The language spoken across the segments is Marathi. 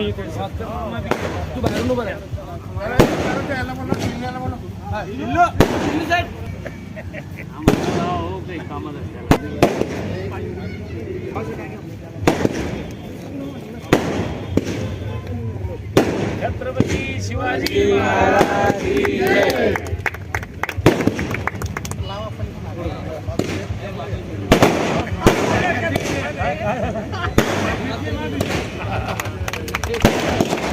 तुम्ही इकडे तू बाहेरून उभा छत्रपती शिवाजी महाराज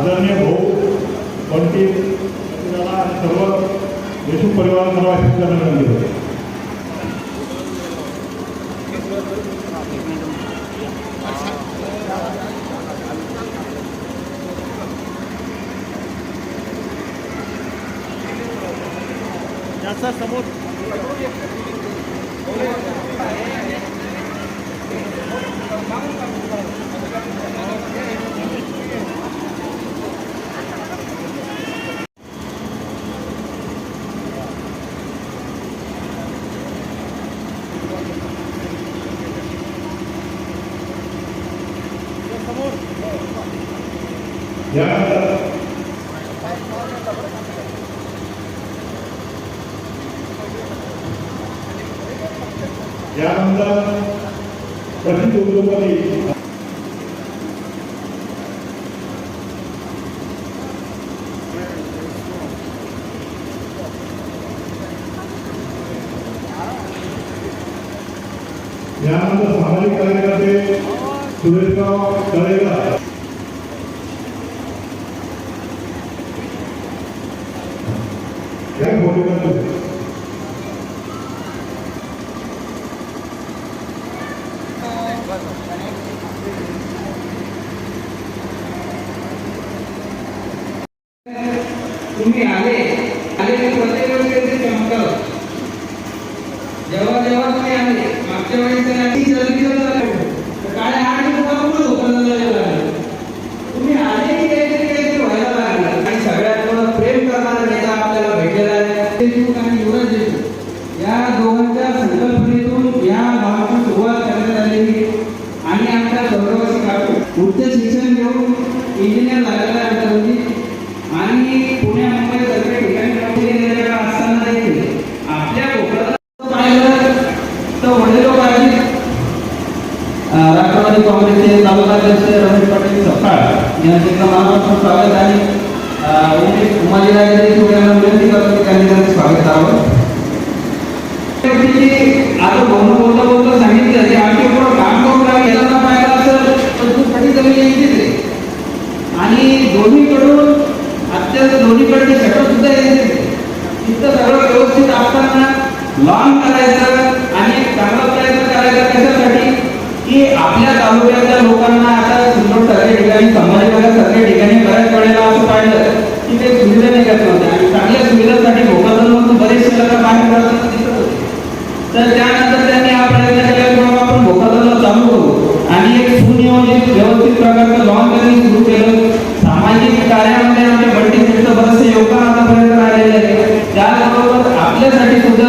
आदरणीय भाऊ पंडित याला सर्व देशमुख परिवाराला सर्व करण्यात आले होते. जास्त समोर यानंतर यानंतर प्रसिद्ध उद्योगपती यानंतर सामाजिक कार्यकर्ते सुरेशराव तळेकर या फोटो करतो तुम्ही आले आले की प्रत्येक वेळेस काहीतरी चमत्कार होतो. जेव्हा जेव्हा तुम्ही आले मागच्या वेळेस तर आधी जलदी झालं तर काळे आठ दिवसाला पुढे झोपायला जायला लागलं. तुम्ही आले की काहीतरी काहीतरी व्हायला लागलं आणि सगळ्यात मोठं प्रेम करणारा नेता आपल्याला भेटलेला आहे देशमुख आणि युवराज देशमुख या दोघांच्या संकल्पनेतून या गावाची सुरुवात करण्यात आलेली आणि आमच्या स्वर्गवासी काकू उच्च शिक्षण घेऊन इंजिनियर झालेला आहे आमच्या मुली. आणि पुण्या मुंबई सगळ्या ठिकाणी नोकरी केलेल्या असताना देखील आपल्या कोकणात पाहिलं तर वडिलोपार्जित अं, राष्ट्रवादी काँग्रेसचे तालुकाध्यक्ष रमेश पाटील सपकाळ. यांचे मनापासून स्वागत आणि उमेश यांना विनंती करतो की त्यांनी त्यांचं स्वागत करावं. व्यक्तीची आता बोलणं बोलता बोलता सांगितलं की आमच्या पुढं काम करून गेला असेल तर तू कधी आहे आणि दोन्हीकडून अत्यंत शटर सुद्धा तिथं सगळं व्यवस्थित असताना लॉन करायचं आणि एक चांगला प्रयत्न करायचा कशासाठी की आपल्या तालुक्यातल्या लोकांना आता समजून सगळ्या ठिकाणी संभाजीनगर सगळ्या ठिकाणी बऱ्याच वेळेला असं पाहिलं की ते सुविधा नाही करत नव्हते आणि चांगल्या सुविधांसाठी भोगातून भोकादल बरेचसे लोक बाहेर पडताना दिसत होते. तर त्यानंतर त्यांनी हा प्रयत्न केला की बाबा आपण भोगातून चालू करू. आणि एक सुनियोजित व्यवस्थित प्रकारचं लॉन त्यांनी सुरू केलं. सामाजिक कार्यामध्ये आमच्या बंटी शेठचं बरंचसं योगदान आतापर्यंत राहिलेलं आहे. त्याचबरोबर आपल्यासाठी सुद्धा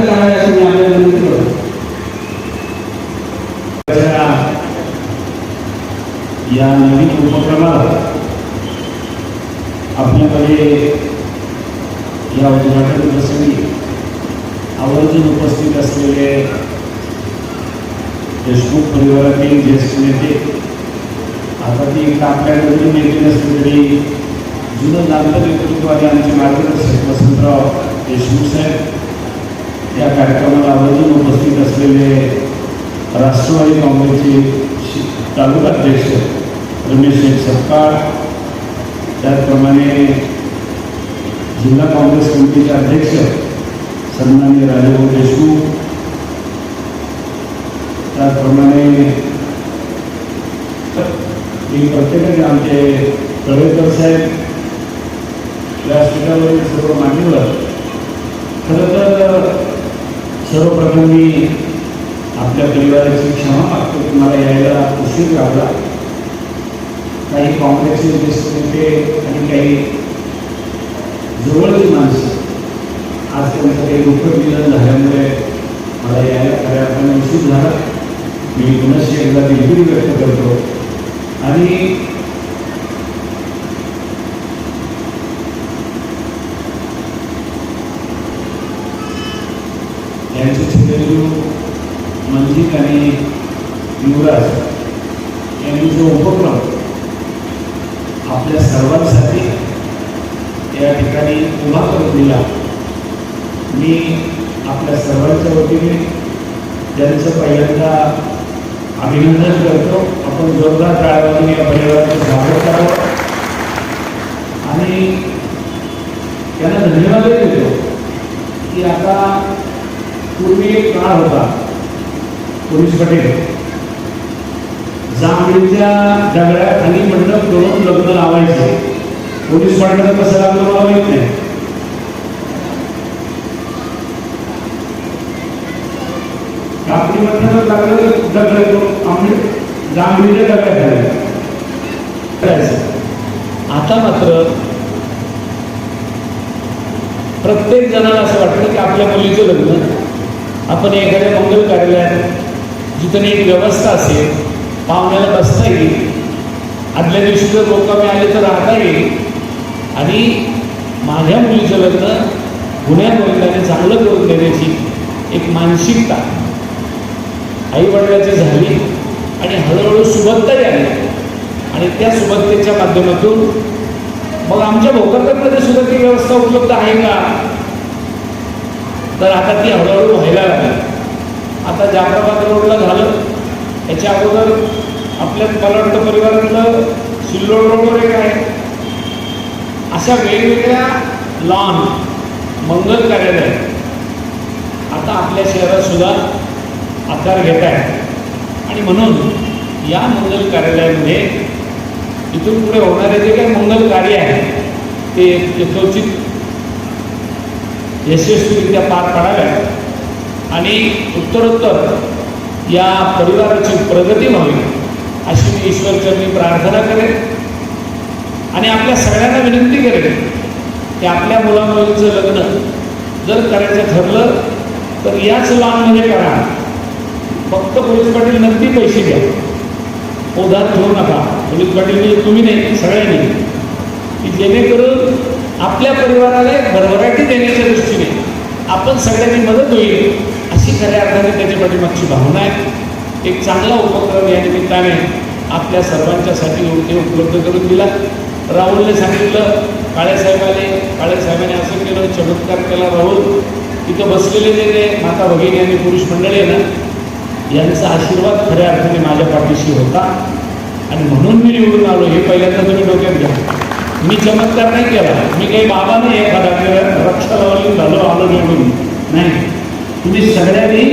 विनंती करतो या नवीन उपक्रमाला उपस्थित असलेले ज्येष्ठ नेते आता ती एक आपल्या नवीन नेते नसली तरी जुनं नातं नेतृत्वाने आमचे मार्गदर्शक वसंतराव देशमुख साहेब या कार्यक्रमाला आवर्जून उपस्थित असलेले राष्ट्रवादी काँग्रेसचे शि- तालुका अध्यक्ष रमेश शेठ सपकाळ त्याचप्रमाणे जिल्हा काँग्रेस कमिटीचे अध्यक्ष सन्मान्य राजाभाऊ देशमुख त्याचप्रमाणे प्रत्येकाने आमचे तळेकर साहेब व्यासपीठावरील सर्व मान्यवर खरं तर सर्वप्रथम मी आपल्या परिवाराची क्षमा मागतो. तुम्हाला यायला उशीर लागला. काही काँग्रेसचे ज्येष्ठ नेते आणि काही जवळची माणसं आज त्यांचं काही दुःखद निधन झाल्यामुळे मला यायला खऱ्या अर्थाने उशीर झाला. मी पुनश्च एकदा दिलगिरी व्यक्त करतो. आणि यांचे चित्रजू मंजित आणि युवराज यांनी जो उपक्रम आपल्या सर्वांसाठी या ठिकाणी उभा करून दिला मी आपल्या सर्वांच्या वतीने त्यांचं पहिल्यांदा अभिनंदन करतो आपण जोरदार टाळ्यावाजून या परिवाराचं स्वागत करावं. आणि त्यांना धन्यवादही देतो की आता पूर्वी एक काळ होता पोलीस पटेल. जांभळीच्या दगडाखाली मंडप करून लग्न लावायचे. पोलीस पाटलाचं कसं लागलं मला नाही. चांगलं दगड आम्ही जांभळीच्या दगडाखाली आता मात्र प्रत्येक जणाला असं वाटतं की आपल्या मुलीचं लग्न आपण एखाद्या मंगल कार्यालयात जिथं एक व्यवस्था असेल पाहुण्याला बसता येईल. आदल्या दिवशी जर लोकांनी आले तर राहता येईल. आणि माझ्या मुलीचं लग्न गुन्ह्या गोविंदाने चांगलं करून देण्याची एक मानसिकता. आई वडिलाची झाली आणि हळूहळू सुबत्ताही आली. आणि त्या सुबत्तेच्या माध्यमातून मग आमच्या भोकरदनमध्ये सुद्धा ती व्यवस्था उपलब्ध आहे का? तर आता ती हळूहळू व्हायला लागली. आता जाफराबाद रोडला झालं. याच्या अगोदर आपल्या मला वाटतं परिवारातलं सिल्लोड रोडवर एक आहे. अशा वेगवेगळ्या लॉन मंगल कार्यालय. आता आपल्या शहरात सुद्धा आकार घेत आहे आणि म्हणून या मंगल कार्यालयामध्ये इथून पुढे होणारे जे काही मंगल कार्य आहे ते यथोचित यशस्वीरित्या पार पाडाव्यात आणि उत्तरोत्तर या परिवाराची प्रगती व्हावी अशी मी ईश्वरचरणी प्रार्थना करेन. आणि आपल्या सगळ्यांना विनंती करेन की आपल्या मुलामुलींचं लग्न जर करायचं ठरलं तर याच लॉनमध्ये करा. फक्त पोलीस पाटील नक्की पैसे घ्या. उधार ठेवू नका. पोलीस पाटील म्हणजे तुम्ही नाही सगळ्यांनी. की जेणेकरून आपल्या परिवाराला एक भरभराटी देण्याच्या दृष्टीने आपण सगळ्यांनी मदत होईल अशी खऱ्या अर्थाने त्याच्या पाठीमागची भावना आहे. एक चांगला उपक्रम या निमित्ताने आपल्या सर्वांच्यासाठी योग्य उपलब्ध करून दिला. राहुलने सांगितलं काळेसाहेबाने काळेसाहेबाने असं केलं चमत्कार केला राहुल. तिथं बसलेले जे ते माता भगिनी आणि पुरुष मंडळी आहे ना यांचा आशीर्वाद खऱ्या अर्थाने माझ्या पाठीशी होता. आणि म्हणून मी निवडून आलो हे पहिल्यांदा तुम्ही डोक्यात घ्या. मी चमत्कार नाही केला. मी काही बाबाने एखादा रक्षा लावली झालो आलो निवडून. नाही. तुम्ही सगळ्यांनी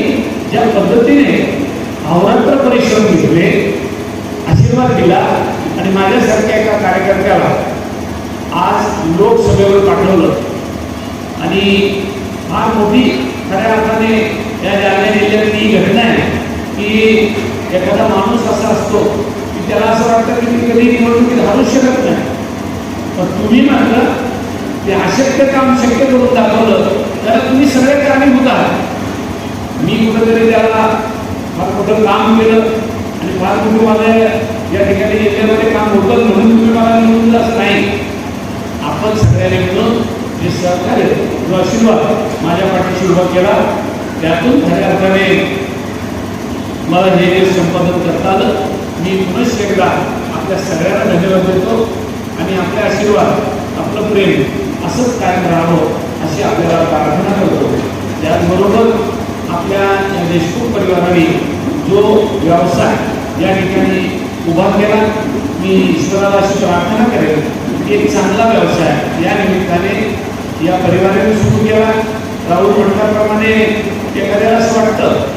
ज्या पद्धतीने अवरात्र परिश्रम घेतले आशीर्वाद दिला आणि माझ्यासारख्या एका कार्यकर्त्याला आज लोकसभेवर पाठवलं. आणि फार मोठी खऱ्या अर्थाने या जालन्या जिल्ह्यात ही घटना आहे. की एखादा माणूस असा असतो की त्याला असं वाटतं की मी कधी निवडणुकीत हरू शकत नाही. पण तुम्ही मात्र ते अशक्य काम शक्य करून दाखवलं तर तुम्ही सगळे कारणीभूत आहात. मी कुठंतरी त्याला फार मोठं काम केलं आणि फार तुम्ही मला या ठिकाणी जिल्ह्यामध्ये काम होतं म्हणून तुम्ही मला निवडून जात नाही. आपण सगळ्यांनी मिळून जे सहकार्य जो आशीर्वाद माझ्या पाठीशी उभा केला त्यातून खऱ्या अर्थाने मला हे संपादन करता आलं मी पुनश्च एकदा आपल्या सगळ्यांना धन्यवाद देतो आणि आपले आशीर्वाद आपलं प्रेम असंच कायम राहावं अशी आपल्याला प्रार्थना करतो. त्याचबरोबर आपल्या या देशमुख परिवाराने जो व्यवसाय या ठिकाणी उभा केला मी ईश्वराला अशी प्रार्थना करेन एक चांगला व्यवसाय या निमित्ताने या परिवाराने सुरू केला. राहुल म्हटल्याप्रमाणे एखाद्याला असं वाटतं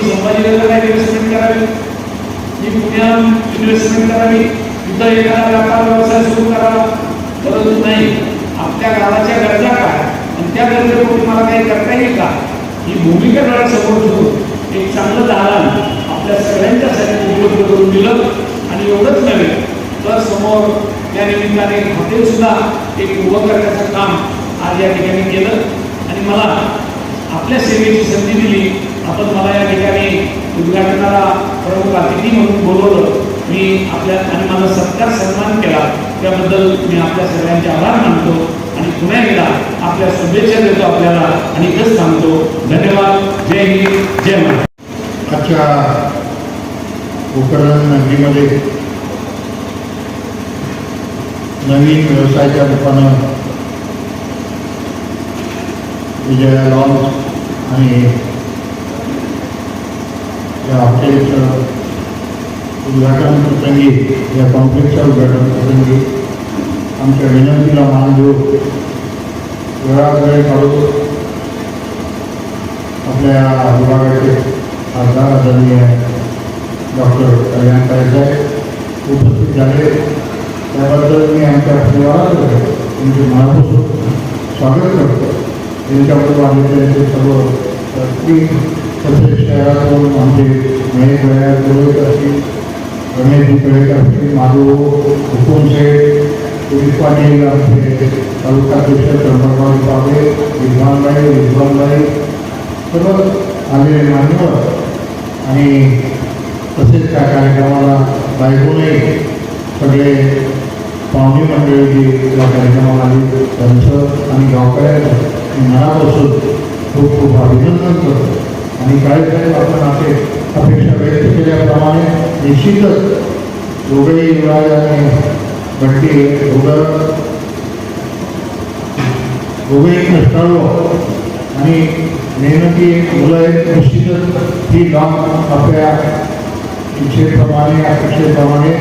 की मी संभाजीनगरला इन्व्हेस्टमेंट करावी? मी पुण्यात इन्व्हेस्टमेंट करावी? तिथं एखादा व्यापार व्यवसाय सुरू करावा? परंतु नाही. आपल्या गावाच्या गरजा काय? आणि त्या गरजेपोटी मला काही करता येईल का? ही भूमिका डोळ्यासमोर ठेवून एक चांगलं दालन आपल्या सगळ्यांच्यासाठी उपलब्ध करून दिलं. आणि एवढंच नव्हे तर समोर त्या निमित्ताने हॉटेल सुद्धा एक उभं करण्याचं काम आज या ठिकाणी केलं. आणि मला आपल्या सेवेची संधी दिली. आपण मला या ठिकाणी उद्घाटनाला प्रमुख अतिथी म्हणून बोलवलं. मी आपल्या आणि माझा सत्कार सन्मान केला. त्याबद्दल मी आपल्या सगळ्यांचे आभार मानतो आणि पुन्हा एकदा आपल्या शुभेच्छा देतो आपल्याला आणि इथंच सांगतो धन्यवाद. जय हिंद. जय महाराज आजच्या उपकरण नगरीमध्ये नवीन व्यवसायाच्या रूपानं विजया लॉन्स आणि या उद्घाटन प्रसंगी या कॉम्प्लेक्सच्या उद्घाटन प्रसंगी आमच्या विनंतीला मान देऊ वेळात वेळ काढू आपल्या विभागाचे खासदार आदरणीय डॉक्टर कल्याण साहेब, उपस्थित झाले त्याबद्दल मी आमच्या परिवारात तुमचे मनापासून स्वागत करतो त्यांच्याबरोबर आम्ही त्यांचे सर्व तसेच शहरातून आमचे महेश भैया गोळकर असतील. गणेशजी कळेकर असतील. माधू हुकुम शेठ पोलीस पाटील आमचे तालुकाध्यक्ष चंद्रकांत पाबे विद्वानबाई विद्वानबाई. सर्व आलेले मान्यवर आणि तसेच त्या कार्यक्रमाला बायकोने सगळे पाहुणे मंडळी जी या कार्यक्रमाला आली त्यांचं आणि गावकऱ्यांचं मनापासून खूप खूप अभिनंदन करतो. आणि काय आपण आपले अपेक्षा व्यक्त केल्याप्रमाणे निश्चितच दोघेही युवराज आणि भट्टी दोघं दोघेही कष्टाळू आणि मेहनती मुलं आहेत निश्चितच ही लॉंग आपल्या इच्छेप्रमाणे अपेक्षेप्रमाणे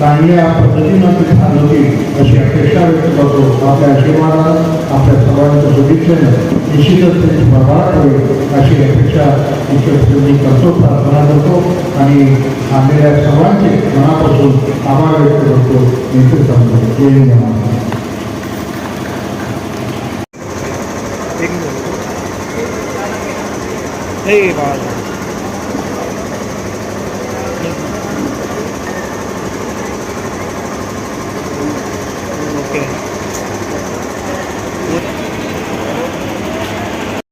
चांगल्या पद्धतीनं ते चालवतील अशी अपेक्षा व्यक्त करतो. आपल्या आशीर्वादानं आपल्या सर्वांच्या शुभेच्छेनं निश्चितच त्यांची प्रभात होईल अशी अपेक्षा मुख्यमंत्री करतो प्रार्थना करतो आणि आलेल्या सर्वांचे मनापासून आभार व्यक्त करतो. नेतृत्व सांगतो जय हिंद महाराज हे